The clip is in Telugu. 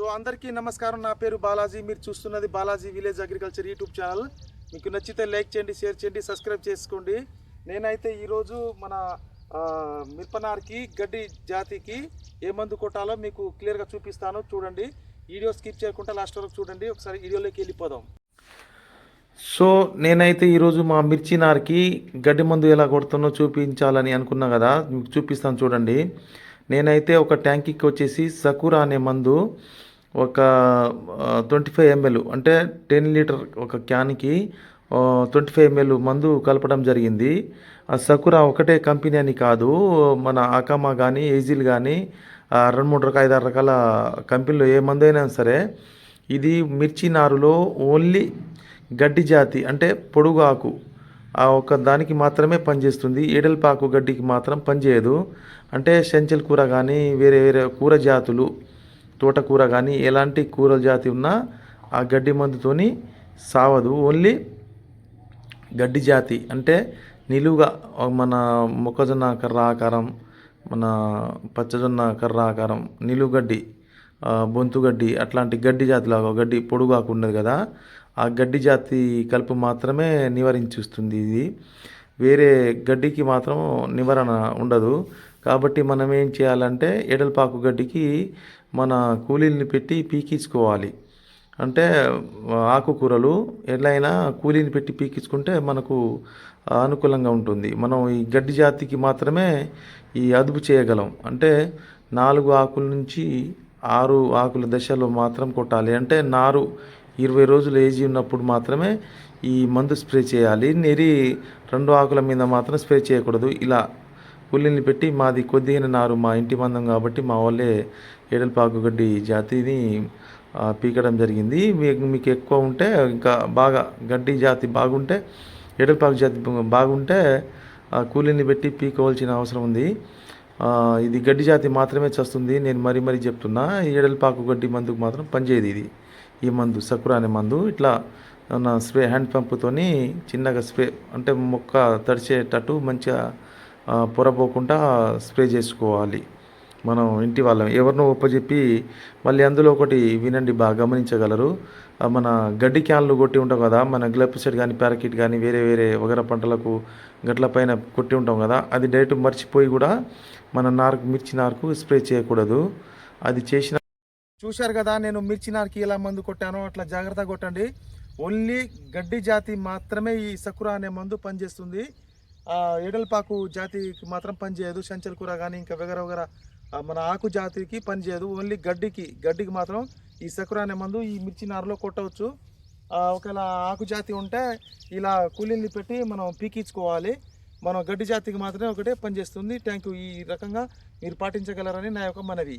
సో అందరికీ నమస్కారం. నా పేరు బాలాజీ. మీరు చూస్తున్నది Balaji village agriculture YouTube channel. మీకు నచ్చితే లైక్ చేయండి షేర్ చేయండి సబ్స్క్రైబ్ చేసుకోండి. నేనైతే ఈరోజు మన మిరపనార్కి గడ్డి జాతికి ఏ మందు కొట్టాలో మీకు క్లియర్గా చూపిస్తాను. చూడండి. వీడియో స్కిప్ చేయకుండా లాస్ట్ వరకు చూడండి. ఒకసారి వీడియోలోకి వెళ్ళిపోదాం. సో నేనైతే ఈరోజు మా మిర్చి నార్కి గడ్డి మందు ఎలా కొడుతున్నో చూపించాలని అనుకున్నా కదా. మీకు చూపిస్తాను చూడండి. నేనైతే ఒక ట్యాంకీకి వచ్చేసి సకురా అనే మందు ఒక ట్వంటీ ఫైవ్ ఎంఎల్ అంటే టెన్ లీటర్ ఒక క్యాన్కి ట్వంటీ ఫైవ్ ఎంఎల్ మందు కలపడం జరిగింది. ఆ సకురా ఒకటే కంపెనీ అని కాదు మన ఆకామా కానీ ఏజిల్ కానీ రెండు మూడు రకాల ఐదారు రకాల కంపెనీలో ఏ మందు అయినా సరే ఇది మిర్చి నారులో ఓన్లీ గడ్డి జాతి అంటే పొడుగు ఆకు. ఆ ఒక దానికి మాత్రమే పనిచేస్తుంది. ఏడల్పాకు గడ్డికి మాత్రం పనిచేయదు. అంటే చెంచల్ కూర కానీ వేరే వేరే కూర జాతులు తోటకూర కానీ ఎలాంటి కూరల జాతి ఉన్నా ఆ గడ్డి మందుతోని సావదు. ఓన్లీ గడ్డి జాతి. అంటే నిలువుగా మన మొక్కజొన్న కర్ర ఆకారం మన పచ్చజొన్న కర్ర ఆకారం నిలువుగడ్డి బొంతుగడ్డి అట్లాంటి గడ్డి జాతిలాగా గడ్డి పొడుగాకు ఉన్నది కదా ఆ గడ్డి జాతి కలుపు మాత్రమే నివారించుస్తుంది. ఇది వేరే గడ్డికి మాత్రం నివారణ ఉండదు. కాబట్టి మనం ఏం చేయాలంటే ఎడల్పాకు గడ్డికి మన కూలీల్ని పెట్టి పీకించుకోవాలి. అంటే ఆకుకూరలు ఎట్లయినా కూలీని పెట్టి పీకించుకుంటే మనకు అనుకూలంగా ఉంటుంది. మనం ఈ గడ్డి జాతికి మాత్రమే ఈ అదుపు చేయగలం. అంటే నాలుగు ఆకుల నుంచి ఆరు ఆకుల దశలో మాత్రం కొట్టాలి. అంటే నారు ఇరవై రోజులు ఏజీ ఉన్నప్పుడు మాత్రమే ఈ మందు స్ప్రే చేయాలి. నెరి రెండు ఆకుల మీద మాత్రం స్ప్రే చేయకూడదు. ఇలా కూలీని పెట్టి మాది కొద్దిగా నారు మా ఇంటి మందం కాబట్టి మా వాళ్ళే ఏడల్పాకు గడ్డి జాతిని పీకడం జరిగింది. మీకు మీకు ఎక్కువ ఉంటే ఇంకా బాగా గడ్డి జాతి బాగుంటే ఏడల్పాకు జాతి బాగుంటే ఆ, కూలీని పెట్టి పీకవలసిన అవసరం ఉంది. ఇది గడ్డి జాతి మాత్రమే చస్తుంది. నేను మరీ మరీ చెప్తున్నా ఈ గడ్డి మందుకు మాత్రం పనిచేయదు ఇది. ఈ మందు సకురా అనే మందు. ఇట్లా నా స్ప్రే హ్యాండ్ పంప్తోని చిన్నగా స్ప్రే అంటే మొక్క తడిచేటట్టు మంచిగా పొరపోకుండా స్ప్రే చేసుకోవాలి. మనం ఇంటి వాళ్ళం. ఎవరినో ఒప్పజెప్పి మళ్ళీ అందులో ఒకటి వినండి బాగా గమనించగలరు. మన గడ్డి క్యాన్లు కొట్టి ఉంటాం కదా మన గ్లెప్సైడ్ కానీ ప్యారకిట్ కానీ వేరే వేరే వగర పంటలకు గట్ల పైన కొట్టి ఉంటాం కదా అది డైరెక్ట్ మర్చిపోయి కూడా మన నారుకు మిర్చి నార్కు స్ప్రే చేయకూడదు. అది చేసిన చూశారు కదా నేను మిర్చి నార్కి ఎలా మందు కొట్టానో అట్లా జాగ్రత్తగా కొట్టండి. ఓన్లీ గడ్డి జాతి మాత్రమే ఈ సకురా అనే మందు పనిచేస్తుంది. ఆ, ఎడల్పాకు జాతికి మాత్రం పనిచేయదు సంచల్ కూర కానీ ఇంకా వెగర వగర మన ఆకు జాతికి పనిచేయదు ఓన్లీ గడ్డికి గడ్డికి మాత్రం ఈ సకుర అనే మందు ఈ మిర్చి నారలో కొట్టవచ్చు. ఒకవేళ ఆకు జాతి ఉంటే ఇలా కూలీల్ని పెట్టి మనం పీకించుకోవాలి. మనం గడ్డి జాతికి మాత్రమే ఒకటే పనిచేస్తుంది థ్యాంక్ యూ ఈ రకంగా మీరు పాటించగలరని నా యొక్క మనవి.